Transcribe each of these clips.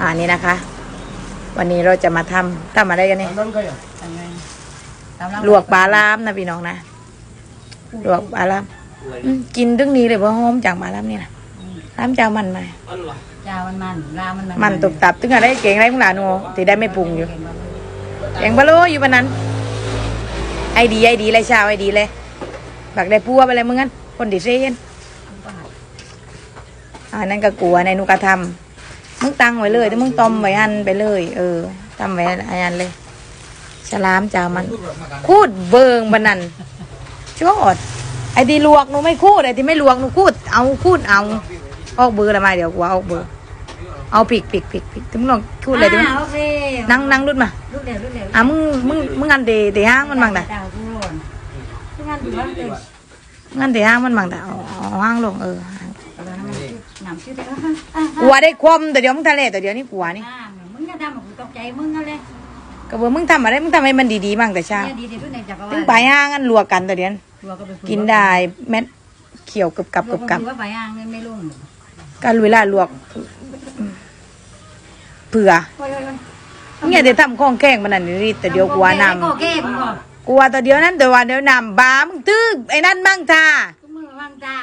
อ่านี่นะคะ วันนี้เราจะมาทำทำอะไรกันเนี่ย Tanam kaya. ทำไงตามเราลวกปลาลามนะพี่น้องนะลวกปลาลามอืมกินตึงนี้เลยเพราะหอมจากปลาลามนี่นะลามเจ้ามันมาเจ้ามันมันลามันมันตุบตับตึงอะไรเก่งอะไรพวกหลานหนูที่ได้ไม่ปรุงอยู่เก่งพะโล้อยู่ปานนั้น ไอดีไอดีเลยชาวไอดีเลยบักได้พัวไปเลยมึงงั้นคนดิเซนอันนั้นก็กลัวในนุกระทำ มึงตั้งไว้เลยแต่มึงต้มไว้อันไปเลย เออตั้มไว้อันเลยฉลามเจ้ามัน คูดเบิงบันนันชอดไอ้ที่ลวกหนูไม่คูดไอ้ที่ไม่ลวกหนูคูดเอาคูดเอาออกเบอร์ละมาเดี๋ยวกูเอาออกเบอร์เอาปิกปิกปิกปิกถึงลองคูดเลยดิอ่าโอเคนั่งนั่งรุดมาลูกเร็วลูกเร็วอะมึงมึงมึงงันเดเดห้างมันบังแต่ดาวกูร้อนที่งานดูว่าเต็มงันเดห้างมันบังแต่เอาเอาห้างลงเออ เอาน้ำชื่อน้ำชื่อเด็กอะกลัวได้ความแต่เดี๋ยวมึงทะเลแต่เดี๋ยวนี้กลัวนี่อ่ามึงจะทำกูตกใจมึงอะไรก็บอกมึงทำอะไรมึงทำให้มันดีๆมั่งแต่เช้าเนี่ยดีดีทุกในจักรวาลถึงไปห้างกันลวกกันแต่เดี๋ยวตัวก็ไปฝึกินได้เม็ดเขียวกับกับกับกับว่าไปอ่างเงินไม่ลุ่มกันเวลาลวกเผื่อโอ้ยโอ้ยโอ้ยเนี่ยเดี๋ยวทำข้องแข้งมันนั่นนี่แต่เดี๋ยวกลัวน้โอเคมึงบอกำกลัวแต่เดี๋ยวนั้นแต่ว่าเดี๋ยวน้ำบามึงตื้อไอ้นั่นมั่งท่า ทุกมือว่างจ้า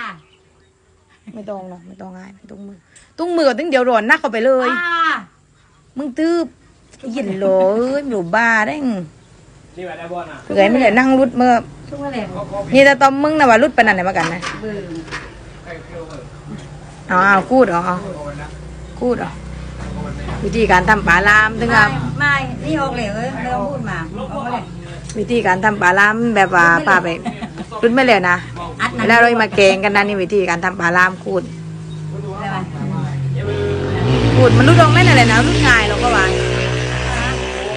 ไม่ต้องหรอกไม่ต้องง่ายไม่ต้องมือ ตุ้งมือก็ตึงเดี๋ยวร้อนนักเข้าไปเลยอ่ามึงตื้อยินโหลเอ้ยหลูบ้าได้ง Ni ada buat nak. เผื่อไม่เลยนั่งรุดเมื่อทุกเมื่อไหร่นี่แต่ตอมมึงนะว่ารุดปานนันไหนมากันนะเบื่อเอาเอาพูดเอาเอาพูดเอาวิธีการทำปลาลามถึงไม่กับไม่ นี่ออกเลยเอ้ยไม่ต้องพูดมาออกมาเลยวิธีการทำปลาลามแบบว่าปลาไปรุดไม่เลยนะอั ดนั่นแล้วเรามาแกงกันนะนี่วิธีการทำปลาลามคูดได้ปะพูดมันรุดออกไม่นั่นแหละนะรุดง่ายเราก็ว่า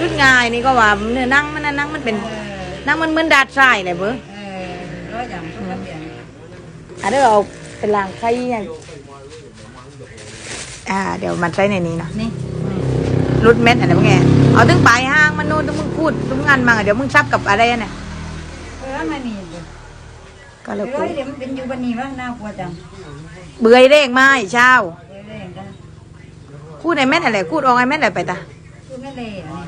รุดง่ายนี่ก็ว่าเนื้อนั่งมันน่ะนั่งมันเป็นเออนั่งมันเหมือนดาดทรายเลยเบ้อเออร้อยอย่างทุกเปลี่ยนอะเดี๋ยวเอาเป็นลางไข่ยังอ่า เดี๋ยวมันใส่ในนี้เนาะนี่รุดเม็ดอะไรพวกเนี้ยเอาถึงปลายห้างมันโน่นถึงมึงพูดถึงงานมาเดี๋ยวมึงซับกับอะไรน่ะเออไม่มี เลยก็เลยเดี๋ยวเดี๋ยวมันเป็นอยู่บันนี้วะน่ากลัวจังเบื่อเร่งไม้เช้าเดี๋ยวเร่งกันคูดไอ้เม็ดอะไรคูดออกไอ้เม็ดอะไรไปตาคือไม่เลยอะนี่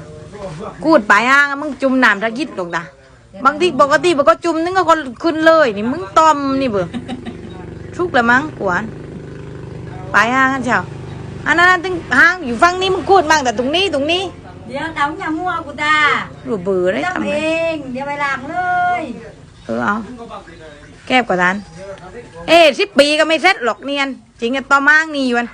คูดปลายห้างมึงจุ่มน้ำทะกิดลงตาบางทีปกติมันก็จุ่มนึงก็ขึ้นเลยนี่มึงตอมนี่เบื่อทุกละมั้งกวนปลายห้างกันเช้าอันนั้นนะถึงห้างอยู่ฝั่งนี้มึงคูดมั่งแต่ตรงนี้ตรงนี้ เดี๋ยวเดาอย่ามั่วกูตารูเบื่อได้ทำทำไมเอง เดี๋ยวไปล้างเลย เออเอาแก้บกว่านั้น เอ๊สิบปีก็ไม่เสร็จหรอกเนียน จริงอะต่อมางนี่อยู่วัน